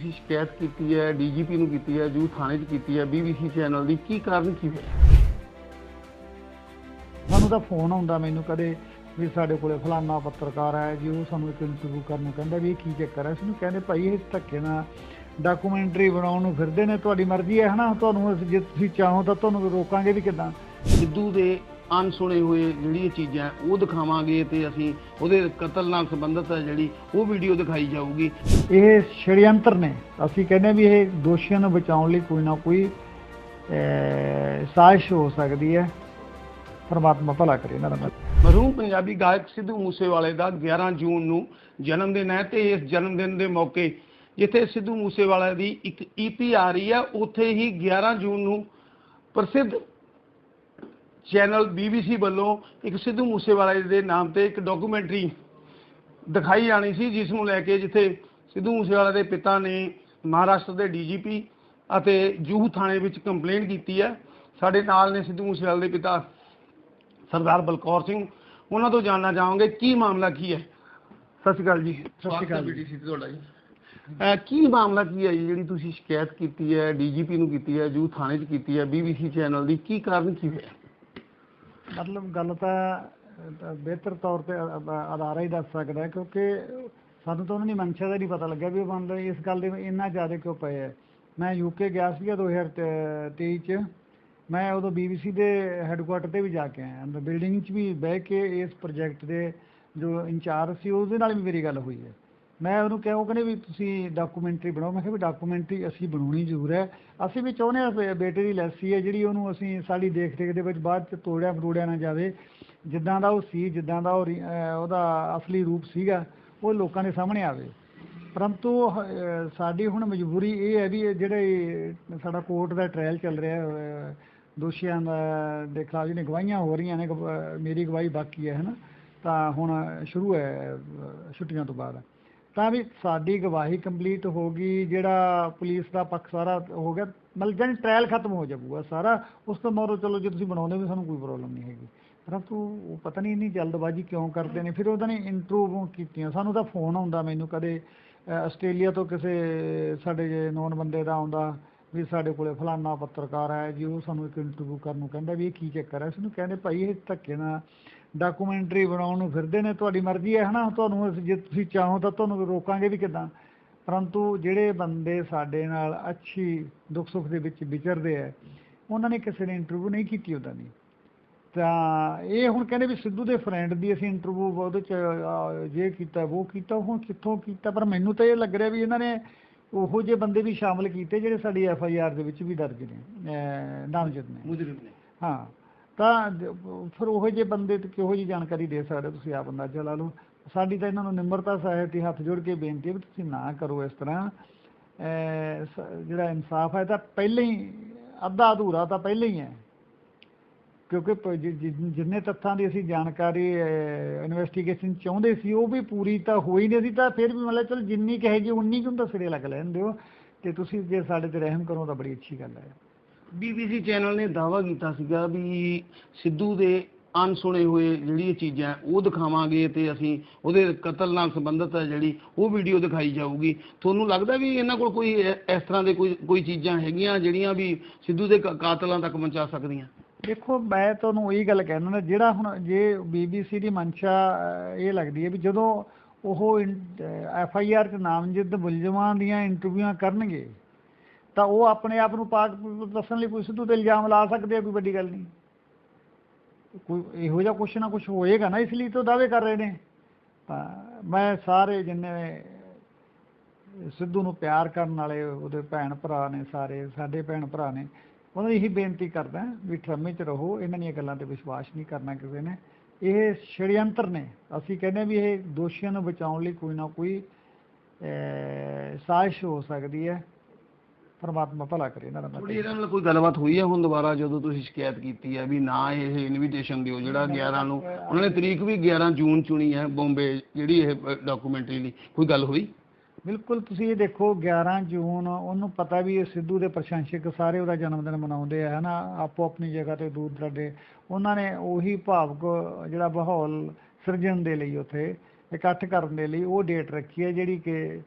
ਤੁਸੀਂ ਸ਼ਿਕਾਇਤ ਕੀਤੀ ਹੈ ਡੀਜੀਪੀ ਨੂੰ ਕੀਤੀ ਹੈ ਜੂ ਥਾਣੇ 'ਚ ਕੀਤੀ ਹੈ ਬੀਬੀਸੀ ਚੈਨਲ ਦੀ ਕੀ ਕਾਰਨ ਕੀ ਹੋਇਆ ਸਾਨੂੰ ਤਾਂ ਫੋਨ ਆਉਂਦਾ ਮੈਨੂੰ ਕਦੇ ਵੀ ਸਾਡੇ ਕੋਲੇ ਫਲਾਨਾ ਪੱਤਰਕਾਰ ਹੈ ਜੀ ਉਹ ਸਾਨੂੰ ਇੱਕ ਇੰਟਰਵਿਊ ਕਰਨ ਨੂੰ ਕਹਿੰਦਾ ਵੀ ਇਹ ਕੀ ਚੱਕਰ ਹੈ? ਅਸੀਂ ਕਹਿੰਦੇ ਭਾਈ ਇਹ ਧੱਕੇ ਨਾਲ ਡਾਕੂਮੈਂਟਰੀ ਬਣਾਉਣ ਨੂੰ ਫਿਰਦੇ ਨੇ ਤੁਹਾਡੀ ਮਰਜ਼ੀ ਹੈ ਹਨਾ? ਤੁਹਾਨੂੰ ਜੇ ਤੁਸੀਂ ਚਾਹੋ ਤਾਂ ਤੁਹਾਨੂੰ ਰੋਕਾਂਗੇ ਵੀ ਕਿਦਾਂ? ਸਿੱਧੂ ਦੇ ਅਣਸੁਣੇ ਹੋਏ ਜਿਹੜੀ ਚੀਜ਼ਾਂ ਉਹ ਦਿਖਾਵਾਂਗੇ ਤੇ ਅਸੀਂ ਉਹਦੇ ਕਤਲ ਨਾਲ ਸੰਬੰਧਿਤ ਹੈ ਜਿਹੜੀ ਉਹ ਵੀਡੀਓ ਦਿਖਾਈ ਜਾਊਗੀ। ਇਹ ਸ਼ੜਯੰਤਰ ਨੇ। ਅਸੀਂ ਕਹਿੰਦੇ ਵੀ ਇਹ ਦੋਸ਼ੀਆਂ ਨੂੰ ਬਚਾਉਣ ਲਈ ਕੋਈ ਨਾ ਕੋਈ ਸਾਜ਼ਿਸ਼ ਹੋ ਸਕਦੀ ਹੈ। ਪਰਮਾਤਮਾ ਭਲਾ ਕਰੇ ਇਹਨਾਂ ਦਾ ਮਰਹੂਮ ਪੰਜਾਬੀ ਗਾਇਕ ਸਿੱਧੂ ਮੂਸੇਵਾਲੇ ਦਾ 11 ਜੂਨ ਨੂੰ ਜਨਮ ਦਿਨ ਹੈ ਤੇ ਇਸ ਜਨਮ ਦਿਨ ਦੇ ਮੌਕੇ ਜਿੱਥੇ ਸਿੱਧੂ ਮੂਸੇਵਾਲੇ ਦੀ ਇੱਕ ਈਪੀ ਆ ਰਹੀ ਹੈ ਉੱਥੇ ਹੀ 11 ਜੂਨ ਨੂੰ ਪ੍ਰਸਿੱਧ ਚੈਨਲ BBC ਵੱਲੋਂ ਇੱਕ ਸਿੱਧੂ ਮੂਸੇਵਾਲੇ ਦੇ ਨਾਮ ਤੇ ਇੱਕ ਡਾਕੂਮੈਂਟਰੀ ਦਿਖਾਈ ਜਾਣੀ ਸੀ ਜਿਸ ਨੂੰ ਲੈ ਕੇ ਜਿੱਥੇ ਸਿੱਧੂ ਮੂਸੇਵਾਲੇ ਦੇ ਪਿਤਾ ਨੇ ਮਹਾਰਾਸ਼ਟਰ ਦੇ ਡੀਜੀਪੀ ਅਤੇ ਜੂਹ ਥਾਣੇ ਵਿੱਚ ਕੰਪਲੇਂਟ ਕੀਤੀ ਹੈ। ਸਾਡੇ ਨਾਲ ਨੇ ਸਿੱਧੂ ਮੂਸੇਵਾਲੇ ਦੇ ਪਿਤਾ ਸਰਦਾਰ ਬਲਕੌਰ ਸਿੰਘ। ਉਹਨਾਂ ਤੋਂ ਜਾਣਨਾ ਚਾਹਾਂਗੇ ਕੀ ਮਾਮਲਾ ਕੀ ਹੈ? ਸਤਿ ਸ਼੍ਰੀ ਅਕਾਲ ਜੀ। ਸਤਿ ਸ਼੍ਰੀ ਅਕਾਲ ਜੀ। ਬੀਟੀਸੀ ਤੁਹਾਡਾ ਜੀ। ਕੀ ਮਾਮਲਾ ਕੀ ਹੈ ਜੀ ਜਿਹੜੀ ਤੁਸੀਂ ਸ਼ਿਕਾਇਤ ਕੀਤੀ ਹੈ ਡੀਜੀਪੀ ਨੂੰ ਕੀਤੀ ਹੈ ਜੂ ਥਾਣੇ 'ਚ ਕੀਤੀ ਹੈ ਬੀਬੀਸੀ ਚੈਨਲ ਦੀ ਕੀ ਕਾਰਨ ਕੀ ਹੋਇਆ? ਮਤਲਬ ਗੱਲ ਤਾਂ ਬਿਹਤਰ ਤੌਰ ਤੇ ਅਦਾਰਾ ਹੀ ਦੱਸ ਸਕਦਾ ਕਿਉਂਕਿ ਸਾਨੂੰ ਤਾਂ ਉਹਨਾਂ ਦੀ ਮਨਸ਼ਾ ਦਾ ਨਹੀਂ ਪਤਾ ਲੱਗਿਆ ਵੀ ਉਹ ਬੰਦ ਇਸ ਗੱਲ ਦੇ ਇੰਨਾ ਜ਼ਿਆਦਾ ਕਿਉਂ ਪਏ ਹੈ? ਮੈਂ ਯੂਕੇ ਗਿਆ ਸੀਗਾ 2023 ਚ। ਮੈਂ ਉਦੋਂ BBC ਦੇ ਹੈੱਡਕੁਆਟਰ ਤੇ ਵੀ ਜਾ ਕੇ ਆਇਆ। ਬਿਲਡਿੰਗ 'ਚ ਵੀ ਬਹਿ ਕੇ ਇਸ ਪ੍ਰੋਜੈਕਟ ਦੇ ਜੋ ਇੰਚਾਰਜ ਸੀ, ਉਹਦੇ ਨਾਲ ਵੀ ਮੇਰੀ ਗੱਲ ਹੋਈ ਹੈ। ਮੈਂ ਉਹਨੂੰ ਕਿਹਾ, ਉਹ ਕਹਿੰਦੇ ਵੀ ਤੁਸੀਂ ਡਾਕੂਮੈਂਟਰੀ ਬਣਾਓ। ਮੈਂ ਕਿਹਾ ਵੀ ਡਾਕੂਮੈਂਟਰੀ ਅਸੀਂ ਬਣਾਉਣੀ ਜ਼ਰੂਰ ਹੈ। ਅਸੀਂ ਵੀ ਚਾਹੁੰਦੇ ਹਾਂ ਬੇਟੇ ਦੀ ਲੈਸੀ ਹੈ, ਜਿਹੜੀ ਉਹਨੂੰ ਅਸੀਂ ਸਾਡੀ ਦੇਖ ਰੇਖ ਦੇ ਵਿੱਚ ਬਾਅਦ ਚ ਤੋੜਿਆ ਮਰੋੜਿਆ ਨਾ ਜਾਵੇ। ਜਿੱਦਾਂ ਦਾ ਉਹ ਸੀ, ਜਿੱਦਾਂ ਦਾ ਉਹ ਰੀ- ਉਹਦਾ ਅਸਲੀ ਰੂਪ ਸੀਗਾ, ਉਹ ਲੋਕਾਂ ਦੇ ਸਾਹਮਣੇ ਆਵੇ। ਪਰੰਤੂ ਸਾਡੀ ਹੁਣ ਮਜਬੂਰੀ ਇਹ ਹੈ ਵੀ ਇਹ ਜਿਹੜੇ ਸਾਡਾ ਕੋਰਟ ਦਾ ਟ੍ਰਾਇਲ ਚੱਲ ਰਿਹਾ ਦੋਸ਼ੀਆਂ ਦਾ, ਦੇ ਖਿਲਾਫ ਜਿਹੜੀਆਂ ਗਵਾਹੀਆਂ ਹੋ ਰਹੀਆਂ ਨੇ ਗਵਾ- ਮੇਰੀ ਗਵਾਹੀ ਬਾਕੀ ਹੈ, ਹਨਾ? ਤਾਂ ਹੁਣ ਸ਼ੁਰੂ ਹੈ ਛੁੱਟੀਆਂ ਤੋਂ ਬਾਅਦ। ਤਾਂ ਵੀ ਸਾਡੀ ਗਵਾਹੀ ਕੰਪਲੀਟ ਹੋ ਗਈ, ਜਿਹੜਾ ਪੁਲਿਸ ਦਾ ਪੱਖ ਸਾਰਾ ਹੋ ਗਿਆ, ਮਤਲਬ ਜਾਨੀ ਟ੍ਰਾਇਲ ਖਤਮ ਹੋ ਜਾਊਗਾ ਸਾਰਾ, ਉਸ ਤੋਂ ਮਗਰੋਂ ਚਲੋ ਜੇ ਤੁਸੀਂ ਬਣਾਉਂਦੇ ਵੀ ਸਾਨੂੰ ਕੋਈ ਪ੍ਰੋਬਲਮ ਨਹੀਂ ਹੈਗੀ। ਪਰੰਤੂ ਉਹ ਪਤਾ ਨਹੀਂ ਇੰਨੀ ਜਲਦਬਾਜ਼ੀ ਕਿਉਂ ਕਰਦੇ ਨੇ, ਫਿਰ ਉਹਦਾ ਨੇ ਇੰਟਰਵਿਊ ਕੀਤੀਆਂ। ਸਾਨੂੰ ਤਾਂ ਫੋਨ ਆਉਂਦਾ ਮੈਨੂੰ ਕਦੇ ਆਸਟ੍ਰੇਲੀਆ ਤੋਂ ਕਿਸੇ ਸਾਡੇ ਜੇ ਨੌਨ ਬੰਦੇ ਦਾ ਆਉਂਦਾ ਵੀ ਸਾਡੇ ਕੋਲੇ ਫਲਾਨਾ ਪੱਤਰਕਾਰ ਹੈ ਜੀ, ਉਹ ਸਾਨੂੰ ਇੱਕ ਇੰਟਰਵਿਊ ਕਰਨ ਨੂੰ ਕਹਿੰਦਾ ਵੀ ਇਹ ਕੀ ਚੱਕਰ ਹੈ? ਅਸੀਂ ਉਹਨੂੰ ਕਹਿੰਦੇ, ਭਾਈ ਇਹ ਧੱਕੇ ਨਾਲ ਡਾਕੂਮੈਂਟਰੀ ਬਣਾਉਣ ਨੂੰ ਫਿਰਦੇ ਨੇ ਤੁਹਾਡੀ ਮਰਜ਼ੀ ਹੈ ਹਨਾ ਤੁਹਾਨੂੰ ਅਸੀਂ- ਜੇ ਤੁਸੀਂ ਚਾਹੋ ਤਾਂ ਤੁਹਾਨੂੰ ਰੋਕਾਂਗੇ ਵੀ ਕਿਦਾਂ। ਪਰੰਤੂ ਜਿਹੜੇ ਬੰਦੇ ਸਾਡੇ ਨਾਲ ਅੱਛੀ ਦੁੱਖ ਸੁੱਖ ਦੇ ਵਿੱਚ ਵਿਚਰਦੇ ਆ ਉਹਨਾਂ ਨੇ ਕਿਸੇ ਨੇ ਇੰਟਰਵਿਊ ਨਹੀਂ ਕੀਤੀ ਉਹਦਾ ਨਹੀਂ ਤਾਂ ਇਹ ਹੁਣ ਕਹਿੰਦੇ ਵੀ ਸਿੱਧੂ ਦੇ ਫਰੈਂਡ ਦੀ ਅਸੀਂ ਇੰਟਰਵਿਊ ਉਹਦੇ ਚ ਜੇ ਕੀਤਾ ਉਹ ਕੀਤਾ ਹੁਣ ਕਿੱਥੋਂ ਕੀਤਾ ਪਰ ਮੈਨੂੰ ਤਾਂ ਇਹ ਲੱਗ ਰਿਹਾ ਵੀ ਇਹਨਾਂ ਨੇ ਉਹੋ ਜਿਹੇ ਬੰਦੇ ਵੀ ਸ਼ਾਮਲ ਕੀਤੇ ਜਿਹੜੇ ਸਾਡੀ ਐਫ ਆਈ ਆਰ ਦੇ ਵਿੱਚ ਵੀ ਦਰਜ ਨੇ ਨਾਮਜ਼ਦ ਨੇ। ਮੁਜਰਮ ਨੇ। ਹਾਂ। ਤਾਂ ਜ- ਫਿਰ ਉਹੋ ਜਿਹੇ ਬੰਦੇ ਤੇ ਕਿਹੋ ਜਿਹੀ ਜਾਣਕਾਰੀ ਦੇ ਸਕਦੇ ਹੋ ਤੁਸੀਂ ਆਪ ਅੰਦਾਜ਼ਾ ਲਾ ਲਓ? ਸਾਡੀ ਤਾਂ ਇਹਨਾਂ ਨੂੰ ਨਿਮਰਤਾ ਸਾਹਿਤ ਹੀ ਹੱਥ ਜੋੜ ਕੇ ਬੇਨਤੀ ਹੈ ਵੀ ਤੁਸੀਂ ਨਾ ਕਰੋ ਇਸ ਤਰ੍ਹਾਂ। ਸ- ਜਿਹੜਾ ਇਨਸਾਫ ਹੈ ਤਾਂ ਪਹਿਲਾਂ ਹੀ, ਅੱਧਾ ਅਧੂਰਾ ਤਾਂ ਪਹਿਲਾਂ ਹੀ ਹੈ। ਕਿਉਂਕਿ ਪ- ਜਿੰਨੇ ਤੱਥਾਂ ਦੀ ਅਸੀਂ ਜਾਣਕਾਰੀ ਇਨਵੈਸਟੀਗੇਸ਼ਨ ਚਾਹੁੰਦੇ ਸੀ, ਉਹ ਵੀ ਪੂਰੀ ਤਾਂ ਹੋਈ ਨਹੀਂ ਸੀ, ਤਾਂ ਫਿਰ ਵੀ ਮਤਲਬ ਚਲੋ ਜਿੰਨੀ ਕਹੇ ਜੀ ਉਨੀ ਕੁ ਤਾਂ ਸਿਰੇ ਲੱਗ ਲੈਣ ਦਿਓ। ਤੇ ਤੁਸੀਂ ਜੇ ਸਾਡੇ ਤੇ ਰਹਿਮ ਕਰੋ ਤਾਂ ਬੜੀ ਅੱਛੀ ਗੱਲ ਹੈ। ਬੀਬੀਸੀ ਚੈਨਲ ਨੇ ਦਾਅਵਾ ਕੀਤਾ ਸੀਗਾ ਵੀ ਸਿੱਧੂ ਦੇ ਅਣਸੁਣੇ ਹੋਏ ਜਿਹੜੀ ਚੀਜ਼ਾਂ ਉਹ ਦਿਖਾਵਾਂਗੇ ਤੇ ਅਸੀਂ ਉਹਦੇ ਕਤਲ ਨਾਲ ਸੰਬੰਧਿਤ ਹੈ ਜਿਹੜੀ ਉਹ ਵੀਡੀਓ ਦਿਖਾਈ ਜਾਊਗੀ। ਤੁਹਾਨੂੰ ਲੱਗਦਾ ਵੀ ਇਹਨਾਂ ਕੋਲ ਕੋਈ ਇਸ ਤਰ੍ਹਾਂ ਦੇ ਕੋਈ ਕੋਈ ਚੀਜ਼ਾਂ ਹੈਗੀਆਂ ਜਿਹੜੀਆਂ ਵੀ ਸਿੱਧੂ ਦੇ ਕਾਤਲਾਂ ਤੱਕ ਪਹੁੰਚਾ ਸਕਦੀਆਂ? ਦੇਖੋ, ਮੈਂ ਤੁਹਾਨੂੰ ਇਹੀ ਗੱਲ ਕਹਿਣਾ ਨਾ ਜਿਹੜਾ ਹੁਣ ਜੇ ਬੀਬੀਸੀ ਦੀ ਮਨਸ਼ਾ ਇਹ ਲੱਗਦੀ ਹੈ ਵੀ ਜਦੋਂ ਉਹ ਐਫ ਆਈ ਆਰ ਚ ਨਾਮਜ਼ਦ ਮੁਲਜ਼ਮਾਂ ਦੀਆਂ ਇੰਟਰਵਿਊਆਂ ਕਰਨਗੇ ਤਾਂ ਉਹ ਆਪਣੇ ਆਪ ਨੂੰ ਪਾਕ ਦੱਸਣ ਲਈ ਕੋਈ ਸਿੱਧੂ ਤੇ ਇਲਜ਼ਾਮ ਲਾ ਸਕਦੇ ਆ ਕੋਈ ਵੱਡੀ ਗੱਲ ਨਹੀਂ। ਕੋਈ ਇਹੋ ਜਿਹਾ ਕੁਛ ਨਾ ਕੁਛ ਹੋਏਗਾ ਨਾ ਇਸ ਲਈ ਤਾਂ ਦਾਅਵੇ ਕਰ ਰਹੇ ਨੇ। ਤਾਂ ਮੈਂ ਸਾਰੇ ਜਿੰਨੇ ਸਿੱਧੂ ਨੂੰ ਪਿਆਰ ਕਰਨ ਵਾਲੇ ਉਹਦੇ ਭੈਣ ਭਰਾ ਨੇ ਸਾਰੇ ਸਾਡੇ ਭੈਣ ਭਰਾ ਨੇ ਉਹਨਾਂ ਦੀ ਇਹੀ ਬੇਨਤੀ ਕਰਦਾ ਵੀ ਠਰਮੇ 'ਚ ਰਹੋ ਇਹਨਾਂ ਦੀਆਂ ਗੱਲਾਂ ਤੇ ਵਿਸ਼ਵਾਸ ਨਹੀਂ ਕਰਨਾ ਕਿਸੇ ਨੇ। ਇਹ ਸ਼ੜਯੰਤਰ ਨੇ। ਅਸੀਂ ਕਹਿੰਦੇ ਵੀ ਇਹ ਦੋਸ਼ੀਆਂ ਨੂੰ ਬਚਾਉਣ ਲਈ ਕੋਈ ਨਾ ਕੋਈ ਅਹ, ਸਾਜ਼ਿਸ਼ ਹੋ ਸਕਦੀ ਹੈ। ਪਰਮਾਤਮਾ ਭਲਾ ਕਰੇ ਇਹਨਾਂ ਦਾ ਤੁਹਾਡੀ ਇਹਨਾਂ ਨਾਲ ਕੋਈ ਗੱਲਬਾਤ ਹੋਈ ਹੈ ਹੁਣ ਦੁਬਾਰਾ ਜਦੋਂ ਤੁਸੀਂ ਸ਼ਿਕਾਇਤ ਕੀਤੀ ਹੈ ਵੀ ਨਾ ਇਹ ਇਨਵੀਟੇਸ਼ਨ ਦਿਓ ਜਿਹੜਾ 11 ਨੂੰ? ਉਹਨਾਂ ਨੇ ਤਰੀਕ ਵੀ 11 ਜੂਨ ਚੁਣੀ ਹੈ ਬੰਬੇ ਜਿਹੜੀ ਇਹ ਡਾਕੂਮੈਂਟਰੀ ਲਈ। ਕੋਈ ਗੱਲ ਹੋਈ? ਬਿਲਕੁਲ ਤੁਸੀਂ ਇਹ ਦੇਖੋ 11 ਜੂਨ ਉਹਨੂੰ ਪਤਾ ਵੀ ਇਹ ਸਿੱਧੂ ਦੇ ਪ੍ਰਸ਼ੰਸਕ ਸਾਰੇ ਉਹਦਾ ਜਨਮ ਦਿਨ ਮਨਾਉਂਦੇ ਆ ਹਨਾ? ਆਪੋ ਆਪਣੀ ਜਗ੍ਹਾ ਤੇ ਦੂਰ ਦਰਾਡੇ। ਉਹਨਾਂ ਨੇ ਉਹੀ ਭਾਵਕ ਜਿਹੜਾ ਮਾਹੌਲ ਸਿਰਜਣ ਦੇ ਲਈ ਉੱਥੇ ਇਕੱਠ ਕਰਨ ਦੇ ਲਈ ਉਹ ਡੇਟ ਰੱਖੀ ਹੈ ਜਿਹੜੀ ਕਿ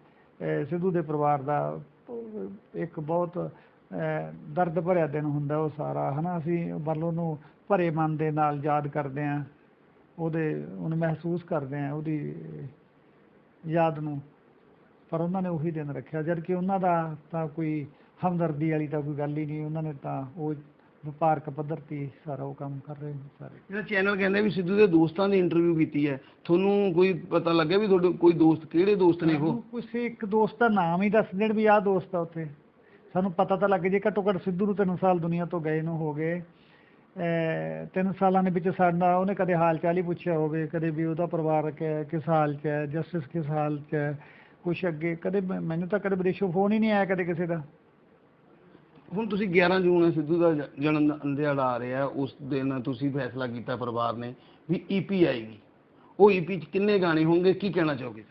ਸਿੱਧੂ ਦੇ ਪਰਿਵਾਰ ਦਾ ਇੱਕ ਬਹੁਤ ਦਰਦ ਭਰਿਆ ਦਿਨ ਹੁੰਦਾ ਉਹ ਸਾਰਾ, ਹਨਾ? ਅਸੀਂ ਮੰਨ ਲਓ ਉਹਨੂੰ ਭਰੇ ਮਨ ਦੇ ਨਾਲ ਯਾਦ ਕਰਦੇ ਆਂ ਉਹਦੇ, ਉਹਨੂੰ ਮਹਿਸੂਸ ਕਰਦੇ ਆਂ ਉਹਦੀ ਯਾਦ ਨੂੰ। ਪਰ ਉਹਨਾਂ ਨੇ ਉਹੀ ਦਿਨ ਰੱਖਿਆ ਜਦ ਕਿ ਉਹਨਾਂ ਦਾ ਤਾਂ ਕੋਈ ਹਮਦਰਦੀ ਵਾਲੀ ਤਾਂ ਕੋਈ ਗੱਲ ਹੀ ਨਹੀਂ, ਉਹਨਾਂ ਨੇ ਤਾਂ ਉਹ ਵਪਾਰਕ ਪੱਧਰ ਤੇ ਸਾਰਾ ਉਹ ਕੰਮ ਕਰ ਰਹੇ ਨੇ ਸਾਰੇ। ਜਿਹੜਾ ਚੈਨਲ ਕਹਿੰਦੇ ਵੀ ਸਿੱਧੂ ਦੇ ਦੋਸਤਾਂ ਦੀ ਇੰਟਰਵਿਊ ਕੀਤੀ ਹੈ। ਤੁਹਾਨੂੰ ਕੋਈ ਪਤਾ ਲੱਗਿਆ ਵੀ ਤੁਹਾਡੇ ਕੋਈ ਦੋਸਤ ਕਿਹੜੇ ਦੋਸਤ ਨੇ ਉਹ? ਕਿਸੇ ਇੱਕ ਦੋਸਤ ਦਾ ਨਾਮ ਹੀ ਦੱਸ ਦੇਣ ਵੀ ਆਹ ਦੋਸਤ ਆ ਉੱਥੇ। ਸਾਨੂੰ ਪਤਾ ਤਾਂ ਲੱਗ ਜੇ ਘੱਟੋ ਘੱਟ ਸਿੱਧੂ ਨੂੰ ਤਿੰਨ ਸਾਲ ਦੁਨੀਆ ਤੋਂ ਗਏ ਨੂੰ ਹੋ ਗਏ। ਤਿੰਨ ਸਾਲਾਂ ਦੇ ਵਿੱਚ ਸਾਡਾ ਉਹਨੇ ਕਦੇ ਹਾਲ ਚਾਲ ਹੀ ਪੁੱਛਿਆ ਹੋਵੇ ਕਦੇ ਵੀ ਉਹਦਾ ਪਰਿਵਾਰ ਕਿਸ ਹਾਲ 'ਚ ਹੈ ਜਸਟਿਸ ਕਿਸ ਹਾਲ 'ਚ ਹੈ ਕੁਛ ਅੱਗੇ ਕਦੇ ਮੈਨੂੰ ਤਾਂ ਕਦੇ ਵਿਦੇਸ਼ੋਂ ਫੋਨ ਹੀ ਨਹੀਂ ਆਇਆ ਕਦੇ ਕਿਸੇ ਦਾ। ਹੁਣ ਤੁਸੀਂ 11 ਜੂਨ ਹੈ, ਸਿੱਧੂ ਦਾ ਜ- ਜਨਮ ਦਿਹਾੜਾ ਆ ਰਿਹਾ ਉਸ ਦਿਨ ਤੁਸੀਂ ਫੈਸਲਾ ਕੀਤਾ ਪਰਿਵਾਰ ਨੇ ਵੀ ਈਪੀ ਆਏਗੀ। ਉਹ ਈਪੀ ਚ ਕਿੰਨੇ ਗਾਣੇ ਹੋਣਗੇ, ਕੀ ਕਹਿਣਾ ਚਾਹੋਗੇ?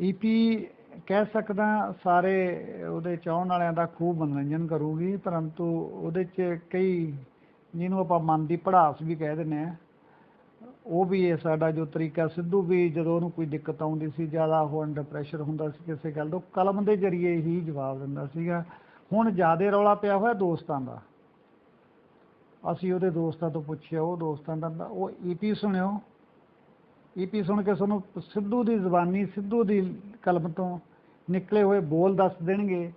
ਈਪੀ ਕਹਿ ਸਕਦਾ ਸਾਰੇ ਉਹਦੇ ਚਾਹਣ ਵਾਲਿਆਂ ਦਾ ਖੂਬ ਮਨੋਰੰਜਨ ਕਰੂਗੀ, ਪਰੰਤੂ ਉਹਦੇ 'ਚ ਕਈ ਜਿਹਨੂੰ ਆਪਾਂ ਮਨ ਦੀ ਪੜਾਸ ਵੀ ਕਹਿ ਦਿੰਦੇ ਆ ਉਹ ਵੀ ਇਹ ਸਾਡਾ ਜੋ ਤਰੀਕਾ ਸਿੱਧੂ ਵੀ ਜਦੋਂ ਉਹਨੂੰ ਕੋਈ ਦਿੱਕਤ ਆਉਂਦੀ ਸੀ, ਜ਼ਿਆਦਾ ਉਹ ਅੰਡਰ ਪ੍ਰੈਸ਼ਰ ਹੁੰਦਾ ਸੀ, ਕਿਸੇ ਗੱਲ ਦਾ ਉਹ ਕਲਮ ਦੇ ਜ਼ਰੀਏ ਹੀ ਜਵਾਬ ਦਿੰਦਾ ਸੀਗਾ। ਹੁਣ ਜ਼ਿਆਦਾ ਰੌਲਾ ਪਿਆ ਹੋਇਆ ਦੋਸਤਾਂ ਦਾ। ਅਸੀਂ ਉਹਦੇ ਦੋਸਤਾਂ ਤੋਂ ਪੁੱਛਿਆ, ਉਹ ਦੋਸਤਾਂ ਦਾ ਉਹ ਈਪੀ ਸੁਣਿਓ। ਈਪੀ ਸੁਣ ਕੇ ਤੁਹਾਨੂੰ ਸਿੱਧੂ ਦੀ ਜ਼ੁਬਾਨੀ, ਸਿੱਧੂ ਦੀ ਕਲਮ ਤੋਂ ਨਿਕਲੇ ਹੋਏ ਬੋਲ ਦੱਸ ਦੇਣਗੇ।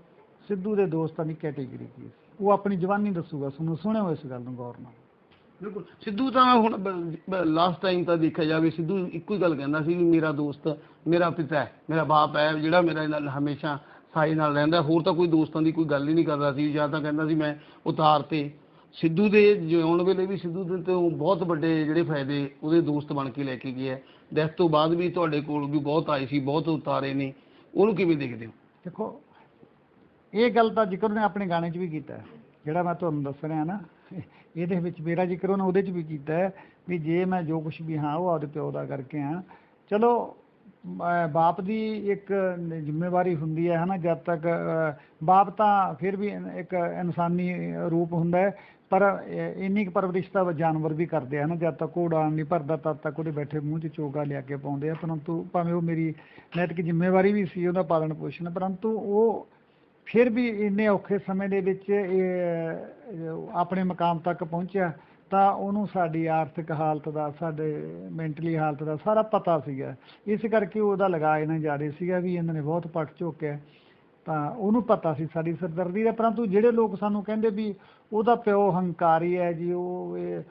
ਸਿੱਧੂ ਦੇ ਦੋਸਤਾਂ ਦੀ ਕੈਟੇਗਰੀ ਕੀ ਸੀ? ਉਹ ਆਪਣੀ ਜ਼ੁਬਾਨੀ ਦੱਸੂਗਾ ਤੁਹਾਨੂੰ ਸੁਣਿਓ ਇਸ ਗੱਲ ਨੂੰ ਗੌਰ ਨਾਲ। ਬਿਲਕੁਲ। ਸਿੱਧੂ ਤਾਂ ਹੁਣ ਲਾਸਟ ਟਾਈਮ ਤਾਂ ਦੇਖਿਆ ਜਾਵੇ, ਸਿੱਧੂ ਇੱਕੋ ਹੀ ਗੱਲ ਕਹਿੰਦਾ ਸੀ ਵੀ ਮੇਰਾ ਦੋਸਤ, ਮੇਰਾ ਪਿਤਾ ਹੈ, ਮੇਰਾ ਬਾਪ ਹੈ, ਜਿਹੜਾ ਮੇਰੇ ਨਾਲ ਹਮੇਸ਼ਾ ਸਾਈ ਨਾਲ ਰਹਿੰਦਾ, ਹੋਰ ਤਾਂ ਕੋਈ ਦੋਸਤਾਂ ਦੀ ਕੋਈ ਗੱਲ ਹੀ ਨਹੀਂ ਕਰਦਾ ਸੀ, ਜਾਂ ਤਾਂ ਕਹਿੰਦਾ ਸੀ ਮੈਂ ਉਤਾਰ ਤੇ। ਸਿੱਧੂ ਦੇ ਜਿਉਣ ਵੇਲੇ ਵੀ ਸਿੱਧੂ ਦੇ ਤੋਂ ਬਹੁਤ ਵੱਡੇ ਜਿਹੜੇ ਫਾਇਦੇ ਉਹਦੇ ਦੋਸਤ ਬਣ ਕੇ ਲੈ ਕੇ ਗਿਆ। ਡੈਥ ਤੋਂ ਬਾਅਦ ਵੀ ਤੁਹਾਡੇ ਕੋਲ ਵੀ ਬਹੁਤ ਆਏ ਸੀ, ਬਹੁਤ ਉਤਾਰੇ ਨੇ। ਉਹਨੂੰ ਕਿਵੇਂ ਦੇਖਦੇ ਹੋ? ਦੇਖੋ, ਇਹ ਗੱਲ ਤਾਂ ਜ਼ਿਕਰ ਉਹਨੇ ਆਪਣੇ ਗਾਣੇ 'ਚ ਵੀ ਕੀਤਾ ਜਿਹੜਾ ਮੈਂ ਤੁਹਾਨੂੰ ਦੱਸ ਰਿਹਾ ਨਾ, ਇਹਦੇ ਵਿੱਚ ਮੇਰਾ ਜ਼ਿਕਰ ਉਹਨੇ ਉਹਦੇ 'ਚ ਵੀ ਕੀਤਾ ਵੀ ਜੇ ਮੈਂ ਜੋ ਕੁਝ ਵੀ ਹਾਂ, ਉਹ ਆਪਦੇ ਪਿਓ ਦਾ ਕਰਕੇ ਆ ਚਲੋ ਬਾਪ ਦੀ ਇੱਕ ਜ਼ਿੰਮੇਵਾਰੀ ਹੁੰਦੀ ਹੈ, ਹਨਾ, ਜਦ ਤੱਕ ਬਾਪ ਤਾਂ ਫਿਰ ਵੀ ਇੱਕ ਇਨਸਾਨੀ ਰੂਪ ਹੁੰਦਾ ਹੈ, ਪਰ ਇੰਨੀ ਕੁ ਪਰਵਰਿਸ਼ ਤਾਂ ਜਾਨਵਰ ਵੀ ਕਰਦੇ ਆ ਨਾ ਜਦ ਤੱਕ ਉਹ ਉਡਾਨ ਨਹੀਂ ਭਰਦਾ, ਤਦ ਤੱਕ ਉਹਦੇ ਬੈਠੇ ਮੂੰਹ 'ਚ ਚੋਗਾ ਲਿਆ ਕੇ ਪਾਉਂਦੇ ਆ। ਪਰੰਤੂ ਭਾਵੇਂ ਉਹ ਮੇਰੀ ਨੈਤਿਕ ਜ਼ਿੰਮੇਵਾਰੀ ਵੀ ਸੀ, ਉਹਦਾ ਪਾਲਣ ਪੋਸ਼ਣ, ਪਰੰਤੂ ਉਹ ਫਿਰ ਵੀ ਇੰਨੇ ਔਖੇ ਸਮੇਂ ਦੇ ਵਿੱਚ ਆਪਣੇ ਮਕਾਮ ਤੱਕ ਪਹੁੰਚਿਆ। ਤਾਂ ਉਹਨੂੰ ਸਾਡੀ ਆਰਥਿਕ ਹਾਲਤ ਦਾ, ਸਾਡੇ ਮੈਂਟਲੀ ਹਾਲਤ ਦਾ ਸਾਰਾ ਪਤਾ ਸੀਗਾ। ਇਸ ਕਰਕੇ ਉਹਦਾ ਲਗਾ ਇਹਨਾਂ ਜ਼ਿਆਦਾ ਸੀਗਾ ਵੀ ਇਹਨਾਂ ਨੇ ਬਹੁਤ ਪੱਟ ਝੋਕਿਆ ਤਾਂ ਉਹਨੂੰ ਪਤਾ ਸੀ ਸਾਡੀ ਸਰਦਰਦੀ ਦਾ। ਪਰੰਤੂ ਜਿਹੜੇ ਲੋਕ ਸਾਨੂੰ ਕਹਿੰਦੇ ਵੀ ਉਹਦਾ ਪਿਓ ਹੰਕਾਰੀ ਹੈ ਜੀ, ਉਹ ਇਹ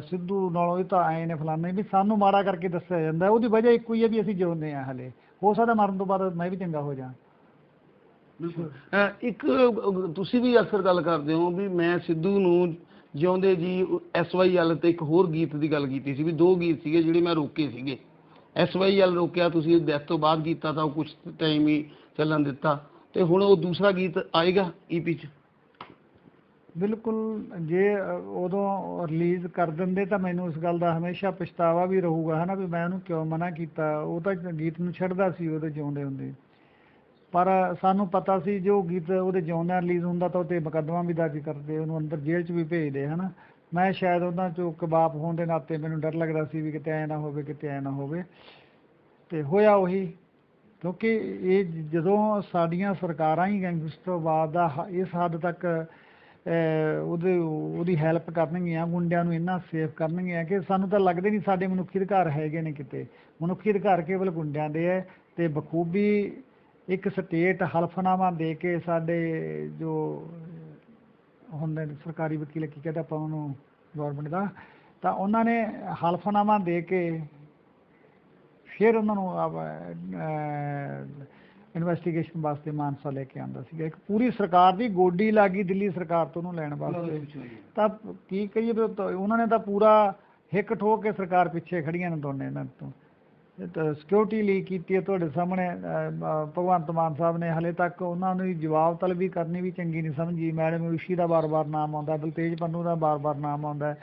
ਸਿੱਧੂ ਨਾਲੋਂ ਇਹ ਤਾਂ ਆਏ ਨੇ ਫਲਾਣੇ ਵੀ ਸਾਨੂੰ ਮਾੜਾ ਕਰਕੇ ਦੱਸਿਆ ਜਾਂਦਾ। ਉਹਦੀ ਵਜ੍ਹਾ ਇੱਕੋ ਹੀ ਹੈ ਵੀ ਅਸੀਂ ਜਿਉਂਦੇ ਆ ਹਲੇ। ਹੋ ਸਕਦਾ ਮਰਨ ਤੋਂ ਬਾਅਦ ਮੈਂ ਵੀ ਚੰਗਾ ਹੋ ਜਾ। ਬਿਲਕੁਲ। ਇੱਕ ਤੁਸੀਂ ਵੀ ਅਕਸਰ ਗੱਲ ਕਰਦੇ ਹੋ ਵੀ ਮੈਂ ਸਿੱਧੂ ਨੂੰ ਜਿਉਂਦੇ ਜੀ ਐਸਵਾਈਐਲ ਤੇ ਇੱਕ ਹੋਰ ਗੀਤ ਦੀ ਗੱਲ ਕੀਤੀ ਸੀ ਵੀ ਦੋ ਗੀਤ ਸੀਗੇ ਜਿਹੜੇ ਮੈਂ ਰੋਕੇ ਸੀਗੇ। ਐਸਵਾਈਐਲ ਰੋਕਿਆ, ਤੁਸੀਂ ਡੈਥ ਤੋਂ ਬਾਅਦ ਕੀਤਾ ਤਾਂ ਕੁਝ ਟਾਈਮ ਹੀ ਚੱਲਣ ਦਿੱਤਾ। ਤੇ ਹੁਣ ਉਹ ਦੂਸਰਾ ਗੀਤ ਆਏਗਾ ਈਪੀ ਚ? ਬਿਲਕੁਲ, ਜੇ ਉਦੋਂ ਰਿਲੀਜ਼ ਕਰ ਦਿੰਦੇ ਤਾਂ ਮੈਨੂੰ ਇਸ ਗੱਲ ਦਾ ਹਮੇਸ਼ਾ ਪਛਤਾਵਾ ਵੀ ਰਹੂਗਾ, ਹਨਾ, ਵੀ ਮੈਂ ਉਹਨੂੰ ਕਿਉਂ ਮਨਾ ਕੀਤਾ? ਉਹ ਤਾਂ ਗੀਤ ਨੂੰ ਛੱਡਦਾ ਸੀ, ਉਹਦੇ ਜਿਉਂਦੇ ਹੁੰਦੇ। ਪਰ ਸਾਨੂੰ ਪਤਾ ਸੀ ਜੋ ਗੀਤ ਉਹਦੇ ਜਿਉਂਦਿਆਂ ਰਿਲੀਜ਼ ਹੁੰਦਾ ਤਾਂ ਉਹ 'ਤੇ ਮੁਕੱਦਮਾ ਵੀ ਦਰਜ ਕਰਦੇ, ਉਹਨੂੰ ਅੰਦਰ ਜੇਲ੍ਹ 'ਚ ਵੀ ਭੇਜਦੇ, ਹਨਾ। ਮੈਂ ਸ਼ਾਇਦ ਉਹਨਾਂ 'ਚੋਂ ਕਬਾਬ ਹੋਣ ਦੇ ਨਾਤੇ ਮੈਨੂੰ ਡਰ ਲੱਗਦਾ ਸੀ ਵੀ ਕਿਤੇ ਐ ਨਾ ਹੋਵੇ, ਕਿਤੇ ਐ ਨਾ ਹੋਵੇ। ਤੇ ਹੋਇਆ ਉਹੀ, ਕਿਉਂਕਿ ਇਹ ਜਦੋਂ ਸਾਡੀਆਂ ਸਰਕਾਰਾਂ ਹੀ ਗੈਂਗਸਟਰਵਾਦ ਦਾ ਹ- ਇਸ ਹੱਦ ਤੱਕ ਉਹਦੇ, ਉਹਦੀ ਹੈਲਪ ਕਰਨਗੀਆਂ ਗੁੰਡਿਆਂ ਨੂੰ ਇੰਨਾ ਸੇਫ ਕਰਨਗੀਆਂ ਕਿ ਸਾਨੂੰ ਤਾਂ ਲੱਗਦੇ ਨਹੀਂ ਸਾਡੇ ਮਨੁੱਖੀ ਅਧਿਕਾਰ ਹੈਗੇ ਨੇ ਕਿਤੇ। ਮਨੁੱਖੀ ਅਧਿਕਾਰ ਕੇਵਲ ਗੁੰਡਿਆਂ ਦੇ ਹੈ ਤੇ ਬਖੂਬੀ ਇੱਕ ਸਟੇਟ ਹਲਫਨਾਮਾ ਦੇ ਕੇ ਸਾਡੇ ਜੋ ਹੁੰਦੇ ਨੇ ਸਰਕਾਰੀ ਵਕੀਲ ਕੀ ਕਹਿੰਦੇ ਆਪਾਂ ਉਹਨੂੰ ਗਵਰਨਮੈਂਟ ਦਾ ਤਾਂ ਉਹਨਾਂ ਨੇ ਹਲਫਨਾਮਾ ਦੇ ਕੇ ਫਿਰ ਉਹਨਾਂ ਨੂੰ ਇਨਵੈਸਟੀਗੇਸ਼ਨ ਵਾਸਤੇ ਮਾਨਸਾ ਲੈ ਕੇ ਆਂਦਾ ਸੀਗਾ। ਇੱਕ ਪੂਰੀ ਸਰਕਾਰ ਦੀ ਗੋਡੀ ਲੱਗੀ ਦਿੱਲੀ ਸਰਕਾਰ ਤੋਂ ਉਹਨੂੰ ਲੈਣ ਵਾਸਤੇ। ਤਾਂ ਕੀ ਕਹੀਏ ਉਹਨਾਂ ਨੇ ਤਾਂ ਪੂਰਾ ਹਿੱਕ ਠੋਕ ਕੇ ਸਰਕਾਰ ਪਿੱਛੇ ਖੜੀਆਂ ਨੇ ਦੋਨੇ ਇਹਨਾਂ ਤੋਂ ਇਹ ਤਾਂ। ਸਿਕਿਉਰਿਟੀ ਲਈ ਕੀਤੀ ਹੈ ਤੁਹਾਡੇ ਸਾਹਮਣੇ ਭਗਵੰਤ ਮਾਨ ਸਾਹਿਬ ਨੇ ਹਲੇ ਤੱਕ ਉਹਨਾਂ ਨੂੰ ਜਵਾਬ ਤਲਬੀ ਕਰਨੀ ਵੀ ਚੰਗੀ ਨਹੀਂ ਸਮਝੀ। ਮੈਡਮ ਊਸ਼ੀ ਦਾ ਬਾਰ-ਬਾਰ ਨਾਮ ਆਉਂਦਾ, ਬਲਤੇਜ ਪੰਨੂ ਦਾ ਬਾਰ-ਬਾਰ ਨਾਮ ਆਉਂਦਾ।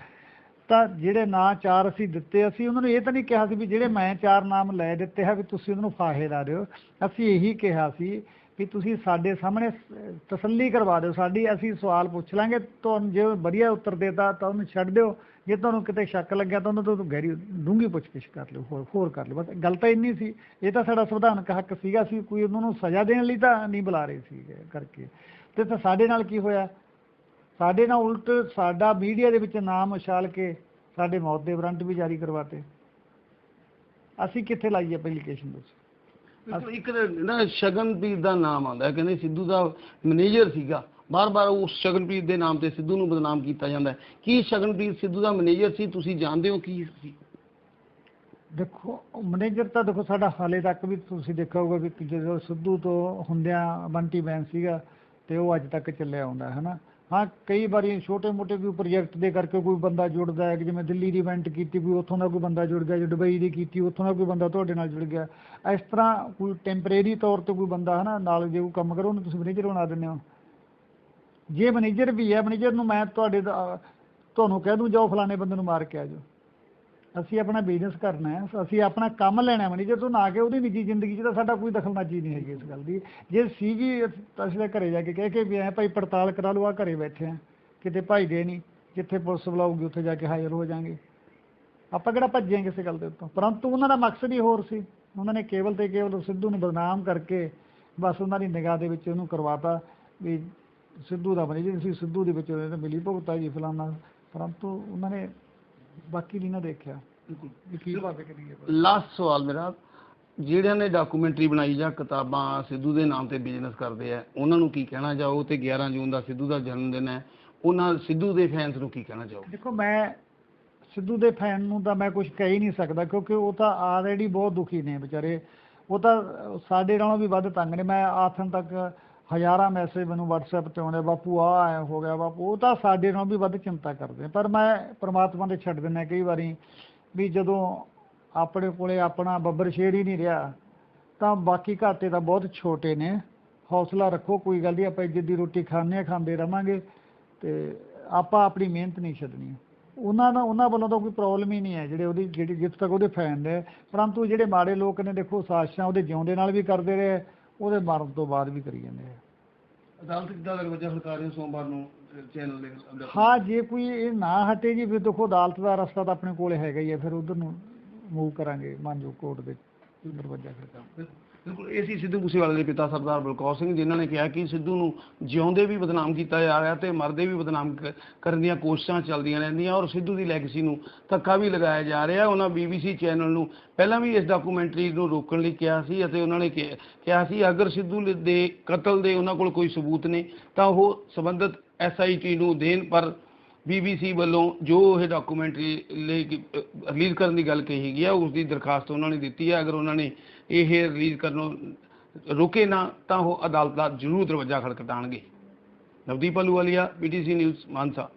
ਤਾਂ ਜਿਹੜੇ ਨਾਂ ਚਾਰ ਅਸੀਂ ਦਿੱਤੇ, ਅਸੀਂ ਉਹਨਾਂ ਨੂੰ ਇਹ ਤਾਂ ਨਹੀਂ ਕਿਹਾ ਸੀ ਵੀ ਜਿਹੜੇ ਮੈਂ ਚਾਰ ਨਾਮ ਲੈ ਦਿੱਤੇ ਹੈ ਵੀ ਤੁਸੀਂ ਉਹਨਾਂ ਨੂੰ ਫਾਹੇ ਲਾ ਦਿਓ। ਅਸੀਂ ਇਹੀ ਕਿਹਾ ਸੀ ਵੀ ਤੁਸੀਂ ਸਾਡੇ ਸਾਹਮਣੇ ਤਸੱਲੀ ਕਰਵਾ ਦਿਓ। ਸਾਡੀ ਅਸੀਂ ਸਵਾਲ ਪੁੱਛ ਲਾਂਗੇ। ਤੁਹਾਨੂੰ ਜੇ ਵਧੀਆ ਉੱਤਰ ਦੇਤਾ ਤਾਂ ਉਹਨੂੰ ਛੱਡ ਦਿਓ। ਜੇ ਤੁਹਾਨੂੰ ਕਿਤੇ ਸ਼ੱਕ ਲੱਗਿਆ ਤਾਂ ਉਹਨਾਂ ਤੋਂ ਗਹਿਰੀ ਡੂੰਘੀ ਪੁੱਛਗਿੱਛ ਕਰ ਲਿਓ। ਹੋਰ ਹੋਰ ਕਰ ਲਿਓ। ਬਸ ਗੱਲ ਤਾਂ ਇੰਨੀ ਸੀ। ਇਹ ਤਾਂ ਸਾਡਾ ਸੰਵਿਧਾਨਕ ਹੱਕ ਸੀਗਾ। ਸੀ ਕੋਈ ਉਹਨਾਂ ਨੂੰ ਸਜ਼ਾ ਦੇਣ ਲਈ ਤਾਂ ਨਹੀਂ ਬੁਲਾ ਰਹੇ ਸੀ ਕਰਕੇ। ਤੇ ਤਾਂ ਸਾਡੇ ਨਾਲ ਕੀ ਹੋਇਆ? ਸਾਡੇ ਨਾਲ ਉਲਟ ਸਾਡਾ ਮੀਡੀਆ ਦੇ ਵਿੱਚ ਨਾਮ ਉਛਾਲ ਕੇ ਸਾਡੇ ਮੌਤ ਦੇ ਵਾਰੰਟ ਵੀ ਜਾਰੀ ਕਰਵਾਤੇ। ਅਸੀਂ ਕਿੱਥੇ ਲਾਈਏ ਐਪਲੀਕੇਸ਼ਨ ਵਿੱਚ ਇੱਕ ਨਾ ਸ਼ਗਨਪ੍ਰੀਤ ਦਾ ਨਾਮ ਆਉਂਦਾ ਕਹਿੰਦੇ ਸਿੱਧੂ ਦਾ ਮੈਨੇਜਰ ਸੀਗਾ। ਬਾਰ-ਬਾਰ ਉਸ ਸ਼ਗਨਪ੍ਰੀਤ ਦੇ ਨਾਮ ਤੇ ਸਿੱਧੂ ਨੂੰ ਬਦਨਾਮ ਕੀਤਾ ਜਾਂਦਾ ਕੀ ਸ਼ਗਨਪ੍ਰੀਤ ਸਿੱਧੂ ਦਾ ਮੈਨੇਜਰ ਸੀ, ਤੁਸੀਂ ਜਾਣਦੇ ਹੋ ਕੀ ਸੀ? ਦੇਖੋ ਮੈਨੇਜਰ ਤਾਂ ਦੇਖੋ ਸਾਡਾ ਹਾਲੇ ਤੱਕ ਵੀ ਤੁਸੀਂ ਦੇਖਿਆ ਹੋਊਗਾ ਵੀ ਜਦੋਂ ਸਿੱਧੂ ਤੋਂ ਹੁੰਦਿਆਂ ਬੰਟੀ ਬੈਨ ਸੀਗਾ ਤੇ ਉਹ ਅੱਜ ਤੱਕ ਚੱਲਿਆ ਆਉਂਦਾ ਹੈ ਹਨਾ ਹਾਂ, ਕਈ ਵਾਰੀ ਛੋਟੇ-ਮੋਟੇ ਕੋਈ ਪ੍ਰੋਜੈਕਟ ਦੇ ਕਰਕੇ ਕੋਈ ਬੰਦਾ ਜੁੜਦਾ ਹੈ ਕਿ ਜਿਵੇਂ ਦਿੱਲੀ ਦੀ ਇਵੈਂਟ ਕੀਤੀ ਕੋਈ ਉੱਥੋਂ ਦਾ ਕੋਈ ਬੰਦਾ ਜੁੜ ਗਿਆ, ਜਾਂ ਦੁਬਈ ਦੀ ਕੀਤੀ, ਉੱਥੋਂ ਦਾ ਕੋਈ ਬੰਦਾ ਤੁਹਾਡੇ ਨਾਲ ਜੁੜ ਗਿਆ। ਇਸ ਤਰ੍ਹਾਂ ਕੋਈ ਟੈਂਪਰੇਰੀ ਤੌਰ ਤੇ ਕੋਈ ਬੰਦਾ ਹਨਾ, ਨਾਲ ਜੇ ਕੋਈ ਕੰਮ ਕਰੋ, ਉਹਨੂੰ ਤੁਸੀਂ ਮੈਨੇਜਰ ਬਣਾ ਦਿੰਦੇ ਹੋ। ਜੇ ਮੈਨੇਜਰ ਵੀ ਹੈ ਮੈਨੇਜਰ ਨੂੰ ਮੈਂ ਤੁਹਾਡੇ ਦਾ ਤੁਹਾਨੂੰ ਕਹਿ ਦੂੰ, ਜਾਓ ਫਲਾਣੇ ਬੰਦੇ ਨੂੰ ਮਾਰ ਕੇ ਆ ਜਾਓ। ਅਸੀਂ ਆਪਣਾ ਬਿਜ਼ਨਸ ਕਰਨਾ ਹੈ ਅਸੀਂ ਆਪਣਾ ਕੰਮ ਲੈਣਾ ਮੈਨੇਜਰ ਤੋਂ ਨਾ ਕਿ ਉਹਦੀ ਨਿੱਜੀ ਜ਼ਿੰਦਗੀ 'ਚ ਤਾਂ ਸਾਡਾ ਕੋਈ ਦਖਲਅੰਦਾਜ਼ੀ ਨਹੀਂ ਹੈਗੀ ਇਸ ਗੱਲ ਦੀ। ਜੇ ਸੀਗੀ, ਤਾਂ ਅਸੀਂ ਤਾਂ ਘਰੇ ਜਾ ਕੇ ਕਹਿ ਕੇ ਵੀ ਆਏ, ਭਾਈ ਪੜਤਾਲ ਕਰਾ ਲਓ ਆ ਘਰੇ ਬੈਠੇ ਆ, ਕਿਤੇ ਭਾਈ ਦੇ ਨਹੀਂ, ਜਿੱਥੇ ਪੁਲਿਸ ਬੁਲਾਊਗੀ, ਉੱਥੇ ਜਾ ਕੇ ਹਾਜ਼ਰ ਹੋ ਜਾਾਂਗੇ। ਆਪਾਂ ਕਿਹੜਾ ਭੱਜੇ ਕਿਸੇ ਗੱਲ ਦੇ ਉੱਤੋਂ? ਪਰੰਤੂ ਉਹਨਾਂ ਦਾ ਮਕਸਦ ਹੀ ਹੋਰ ਸੀ। ਉਹਨਾਂ ਨੇ ਕੇਵਲ ਤੇ ਕੇਵਲ ਸਿੱਧੂ ਨੂੰ ਬਦਨਾਮ ਕਰਕੇ ਬਸ ਉਹਨਾਂ ਦੀ ਨਿਗਾਹ ਦੇ ਵਿੱਚ ਉਹਨੂੰ ਕਰਵਾਤਾ ਵੀ ਸਿੱਧੂ ਦਾ ਮੈਨੇਜਰ ਸੀ ਸਿੱਧੂ ਦੇ ਵਿੱਚ ਉਹਨੇ ਮਿਲੀ ਭੁਗਤਾ ਜੀ ਫਲਾਨਾ। ਪਰੰਤੂ ਉਹਨਾਂ ਨੇ ਬਾਕੀ ਨਹੀਂ ਨਾ ਦੇਖਿਆ। ਕੀ ਬਾਤ ਕਰੀਏ ਲਾਸਟ ਸਵਾਲ ਮੇਰਾ ਜਿਹੜਿਆਂ ਨੇ ਡਾਕੂਮੈਂਟਰੀ ਬਣਾਈ ਜਾਂ ਕਿਤਾਬਾਂ ਸਿੱਧੂ ਦੇ ਨਾਮ ਤੇ ਬਿਜ਼ਨਸ ਕਰਦੇ ਆ ਉਹਨਾਂ ਨੂੰ ਕੀ ਕਹਿਣਾ ਚਾਹੋ ਤੇ 11 ਜੂਨ ਦਾ ਸਿੱਧੂ ਦਾ ਜਨਮ ਦਿਨ ਹੈ ਉਹਨਾਂ ਸਿੱਧੂ ਦੇ ਫੈਨਸ ਨੂੰ ਕੀ ਕਹਿਣਾ ਚਾਹੋ? ਦੇਖੋ ਮੈਂ ਸਿੱਧੂ ਦੇ ਫੈਨ ਨੂੰ ਤਾਂ ਮੈਂ ਕੁਝ ਕਹਿ ਹੀ ਨਹੀਂ ਸਕਦਾ ਕਿਉਂਕਿ ਉਹ ਤਾਂ ਆਲਰੇਡੀ ਬਹੁਤ ਦੁਖੀ ਨੇ ਵਿਚਾਰੇ। ਉਹ ਤਾਂ ਸਾਡੇ ਨਾਲੋਂ ਵੀ ਵੱਧ ਤੰਗ ਨੇ। ਮੈਂ ਆਥਨ ਤੱਕ ਹਜ਼ਾਰਾਂ ਮੈਸੇਜ ਮੈਨੂੰ WhatsApp ਤੇ ਆਉਂਦੇ ਬਾਪੂ ਆ ਆਇਆ, ਹੋ ਗਿਆ, ਬਾਪੂ। ਉਹ ਤਾਂ ਸਾਡੇ ਨਾਲੋਂ ਵੀ ਵੱਧ ਚਿੰਤਾ ਕਰਦੇ ਪਰ ਮੈਂ ਪ੍ਰਮਾਤਮਾ ਦੇ ਛੱਡ ਦਿੰਦਾ ਕਈ ਵਾਰੀ ਵੀ ਜਦੋਂ ਆਪਣੇ ਕੋਲੇ ਆਪਣਾ ਬੱਬਰ ਸ਼ੇਰ ਹੀ ਨਹੀਂ ਰਿਹਾ, ਤਾਂ ਬਾਕੀ ਘਾਟੇ ਤਾਂ ਬਹੁਤ ਛੋਟੇ ਨੇ। ਹੌਸਲਾ ਰੱਖੋ, ਕੋਈ ਗੱਲ ਨਹੀਂ, ਆਪਾਂ ਇੱਜ਼ਤ ਦੀ ਰੋਟੀ ਖਾਂਦੇ ਹਾਂ ਖਾਂਦੇ ਰਵਾਂਗੇ ਤੇ ਆਪਾਂ ਆਪਣੀ ਮਿਹਨਤ ਨਹੀਂ ਛੱਡਣੀ। ਉਹਨਾਂ ਦਾ, ਉਹਨਾਂ ਵੱਲੋਂ ਤਾਂ ਕੋਈ ਪ੍ਰੋਬਲਮ ਹੀ ਨਹੀਂ ਹੈ, ਜਿਹੜੇ ਉਹਦੀ, ਜਿਹੜੀ ਜਿੱਥੇ ਤੱਕ ਉਹਦੇ ਫੈਨ ਨੇ। ਪਰੰਤੂ ਜਿਹੜੇ ਮਾੜੇ ਲੋਕ ਨੇ, ਦੇਖੋ, ਸਾਜ਼ਿਸ਼ਾਂ ਉਹਦੇ ਜਿਉਂਦੇ ਨਾਲ ਵੀ ਕਰਦੇ ਰਹੇ। ਉਹਦੇ ਮਰਨ ਤੋਂ ਬਾਅਦ ਵੀ ਕਰੀ ਜਾਂਦੇ ਆ। ਅਦਾਲਤ ਕਿੱਦਾਂ ਦਾ ਵਜ੍ਹਾ ਸਰਕਾਰੀ ਸੋਮਵਾਰ ਨੂੰ ਚੈਨਲ ਦੇ ਹਾਂ ਜੇ ਕੋਈ ਇਹ ਨਾ ਹਟੇ ਜੀ ਫਿਰ ਦੇਖੋ ਅਦਾਲਤ ਦਾ ਰਸਤਾ ਤਾਂ ਆਪਣੇ ਕੋਲੇ ਹੈਗਾ ਹੀ ਹੈ ਫਿਰ ਉਧਰ ਨੂੰ ਮੂਵ ਕਰਾਂਗੇ ਮਾਨਜੋ ਕੋਰਟ ਦੇ ਦਰਵਾਜ਼ਾ ਫਿਰ ਬਿਲਕੁਲ, ਇਹ ਸੀ ਸਿੱਧੂ ਮੂਸੇਵਾਲੇ ਦੇ ਪਿਤਾ ਸਰਦਾਰ ਬਲਕੌਰ ਸਿੰਘ, ਜਿਨ੍ਹਾਂ ਨੇ ਕਿਹਾ ਕਿ ਸਿੱਧੂ ਨੂੰ ਜਿਉਂਦੇ ਵੀ ਬਦਨਾਮ ਕੀਤਾ ਜਾ ਰਿਹਾ ਤੇ ਮਰਦੇ ਵੀ ਬਦਨਾਮ ਕਰਨ ਦੀਆਂ ਕੋਸ਼ਿਸ਼ਾਂ ਚੱਲਦੀਆਂ ਰਹਿੰਦੀਆਂ ਔਰ ਸਿੱਧੂ ਦੀ ਲੈਗੇਸੀ ਨੂੰ ਧੱਕਾ ਵੀ ਲਗਾਇਆ ਜਾ ਰਿਹਾ। ਉਹਨਾਂ BBC ਚੈਨਲ ਨੂੰ ਪਹਿਲਾਂ ਵੀ ਇਸ ਡਾਕੂਮੈਂਟਰੀ ਨੂੰ ਰੋਕਣ ਲਈ ਕਿਹਾ ਸੀ ਅਤੇ ਉਹਨਾਂ ਨੇ ਕਿ- ਕਿਹਾ ਸੀ, ਅਗਰ ਸਿੱਧੂ ਦੇ ਕਤਲ ਦੇ ਉਹਨਾਂ ਕੋਲ ਕੋਈ ਸਬੂਤ ਨੇ ਤਾਂ ਉਹ ਸੰਬੰਧਿਤ SIT ਨੂੰ ਦੇਣ, ਪਰ BBC ਵੱਲੋਂ ਜੋ ਇਹ ਡਾਕੂਮੈਂਟਰੀ ਲਈ ਰਿਲੀਜ਼ ਕਰਨ ਦੀ ਗੱਲ ਕਹੀ ਗਈ ਹੈ ਉਸ ਦੀ ਦਰਖਾਸਤ ਉਹਨਾਂ ਨੇ ਦਿੱਤੀ ਹੈ ਅਗਰ ਉਹਨਾਂ ਨੇ ਇਹ ਰਿਲੀਜ਼ ਕਰਨੋਂ ਰੁਕੇ ਨਾ, ਤਾਂ ਉਹ ਅਦਾਲਤ ਦਾ ਜ਼ਰੂਰ ਦਰਵਾਜ਼ਾ ਖੜਕਟਾਣਗੇ। Navdeep Ahluwalia BTC news Mansa.